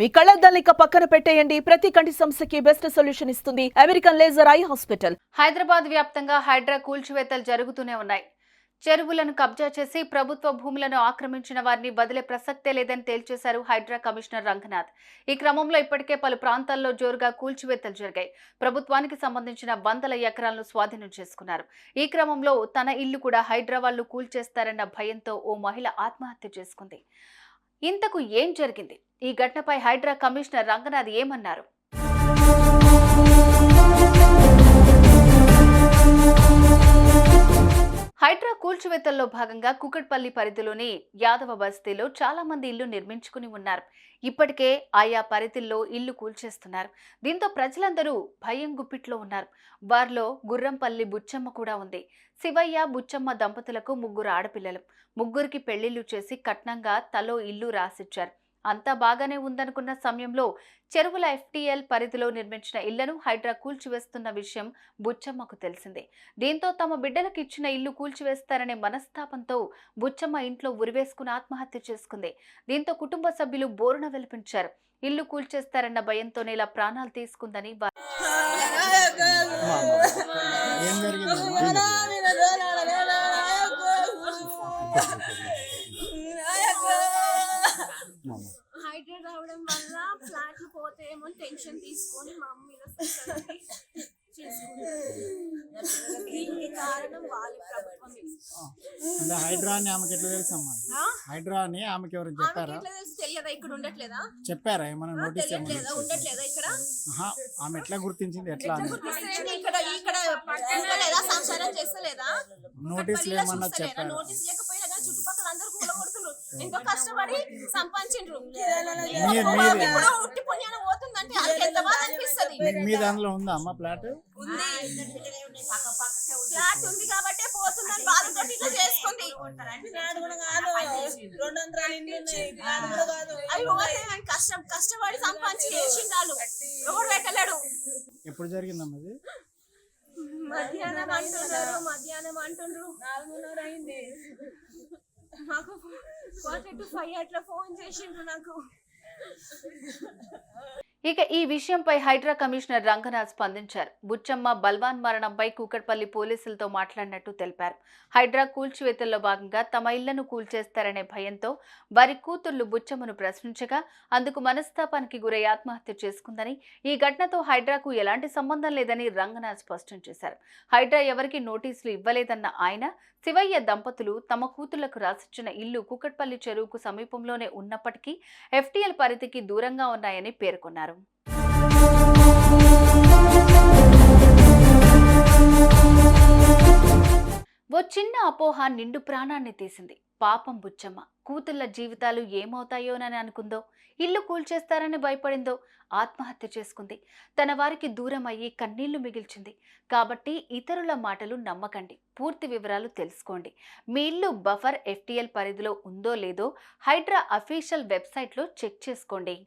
మీ కళ్ళద్దాలిక పక్కన పెట్టేయండి. ప్రతి కంటి సమస్యకి బెస్ట్ సొల్యూషన్ ఇస్తుంది. American laser eye hospital Hyderabad వ్యాప్తంగా హైడ్రా కూల్చివేతలు జరుగుతూనే ఉన్నాయి. చెరువులను కబ్జా చేసి ప్రభుత్వ భూములను ఆక్రమించిన వారిని వదిలే ప్రసక్తే లేదని తేల్చేశారు హైడ్రా కమిషనర్ రంగనాథ్. ఈ క్రమంలో ఇప్పటికే పలు ప్రాంతాల్లో జోరుగా కూల్చివేతలు జరిగాయి. ప్రభుత్వానికి సంబంధించిన వందల ఎకరాలను స్వాధీనం చేసుకున్నారు. ఈ క్రమంలో తన ఇల్లు కూడా హైడ్రా వాళ్ళు కూల్చేస్తారన్న భయంతో ఓ మహిళ ఆత్మహత్య చేసుకుంది. ఇంతకు ఏం జరిగింది? ఈ ఘటనపై హైడ్రా కమిషనర్ రంగనాథ్ ఏమన్నారు? హైడ్రా కూల్చివేతల్లో భాగంగా కుకట్పల్లి పరిధిలోని యాదవ బస్తీలో చాలా మంది ఇల్లు నిర్మించుకుని ఉన్నారు. ఇప్పటికే ఆయా పరిధిల్లో ఇల్లు కూల్చేస్తున్నారు. దీంతో ప్రజలందరూ భయం గుప్పిట్లో ఉన్నారు. వారిలో గుర్రంపల్లి బుచ్చమ్మ కూడా ఉంది. శివయ్య బుచ్చమ్మ దంపతులకు ముగ్గురు ఆడపిల్లలు. ముగ్గురికి పెళ్ళిళ్ళు చేసి కట్నంగా తలో ఇల్లు రాసిచ్చారు. అంతా బాగానే ఉందనుకున్న సమయంలో చెరువుల ఎఫ్టీఎల్ పరిధిలో నిర్మించిన ఇళ్ళను హైడ్రా కూల్చివేస్తున్న విషయం బుచ్చమ్మకు తెలిసిందే. దీంతో తమ బిడ్డలకు ఇచ్చిన ఇల్లు కూల్చివేస్తారనే మనస్తాపంతో బుచ్చమ్మ ఇంట్లో ఉరివేసుకుని ఆత్మహత్య చేసుకుంది. దీంతో కుటుంబ సభ్యులు బోరున వెలిపించారు. ఇల్లు కూల్చేస్తారన్న భయంతోనే ఇలా ప్రాణాలు తీసుకుందని హైడ్రేట్ రావడం వల్ల ఫ్లాట్లు పోతాయేమో అని టెన్షన్ తీసుకొని మా అమ్మ మీద suicide చేసుకుంది. దీనికి కారణం వాళ్ళ ప్రభుత్వం. అంటే హైడ్రా అని ఆమెకి ఎట్లా తెలుసు అమ్మా? ఆ? హైడ్రా అని ఆమెకి ఎవరు ఆమెకి చెప్పారా? ఎట్లా తెలుసు తెలియదా? ఇక్కడ ఉండట్లేదా? చెప్పారా? ఏమైనా నోటీస్ ఉండట్లేదా ఇక్కడ? ఆమె ఎట్లా గుర్తించింది? ఎట్లా ఇక్కడ సంసారం చేస్తలేదా? నోటీసులు ఏమన్నా? చెప్పారా? నోటీస్ ఎంతో కష్టపడి సంపాదించిండ్రు. ఇప్పుడు ఉట్టి పుణ్యాన పోతుందంటే వాళ్ళకి ఎంత బాధ అనిపిస్తుంది? మీ- దానిలో ఉందా అమ్మ ప్లాట్ ఉంది. ఫ్లాట్ ఉంది కాబట్టి పోతుందని బాధతో ఇట్లా చేసుకుంది. అవి పోతే ఆయన కష్టం. కష్టపడి సంపాదించి చేసిండు వాళ్ళు. ఎవడు పెట్టలేడు. ఎప్పుడు జరిగిందమ్మా ఇది? మధ్యాహ్నం అంటున్నారు మధ్యాహ్నం అంటుండ్రు. నాలుగున్నర అయింది. నాకు క్వార్టర్ టు ఫైవ్ అట్లా ఫోన్ చేసిండ్రు నాకు. ఇక ఈ విషయంపై హైడ్రా కమిషనర్ రంగనాథ్ స్పందించారు. బుచ్చమ్మ బల్వాన్ మరణంపై కూకట్పల్లి పోలీసులతో మాట్లాడినట్టు తెలిపారు. హైడ్రా కూల్చివేతల్లో భాగంగా తమ ఇళ్ళను కూల్చేస్తారనే భయంతో వారి కూతుళ్ళు బుచ్చమ్మను ప్రశ్నించగా అందుకు మనస్తాపానికి గురై ఆత్మహత్య చేసుకుందని ఈ ఘటనతో హైడ్రాకు ఎలాంటి సంబంధం లేదని రంగనాథ్ స్పష్టం చేశారు. హైడ్రా ఎవరికి నోటీసులు ఇవ్వలేదన్న ఆయన శివయ్య దంపతులు తమ కూతుళ్ళకు రాసిచ్చిన ఇల్లు కూకట్పల్లి చెరువుకు సమీపంలోనే ఉన్నప్పటికీ ఎఫ్టీఎల్ పరిధికి దూరంగా ఉన్నాయని పేర్కొన్నారు. ఓ చిన్న అపోహ నిండు ప్రాణాన్ని తీసింది. పాపం బుచ్చమ్మ. కూతుళ్ళ జీవితాలు ఏమవుతాయోనని అనుకుందో ఇల్లు కూల్చేస్తారని భయపడిందో ఆత్మహత్య చేసుకుంది. తన వారికి దూరం అయ్యి కన్నీళ్ళు మిగిల్చింది. కాబట్టి ఇతరుల మాటలు నమ్మకండి. పూర్తి వివరాలు తెలుసుకోండి. మీ ఇల్లు బఫర్ ఎఫ్టీఎల్ పరిధిలో ఉందో లేదో హైడ్రా అఫీషియల్ వెబ్సైట్లో చెక్ చేసుకోండి.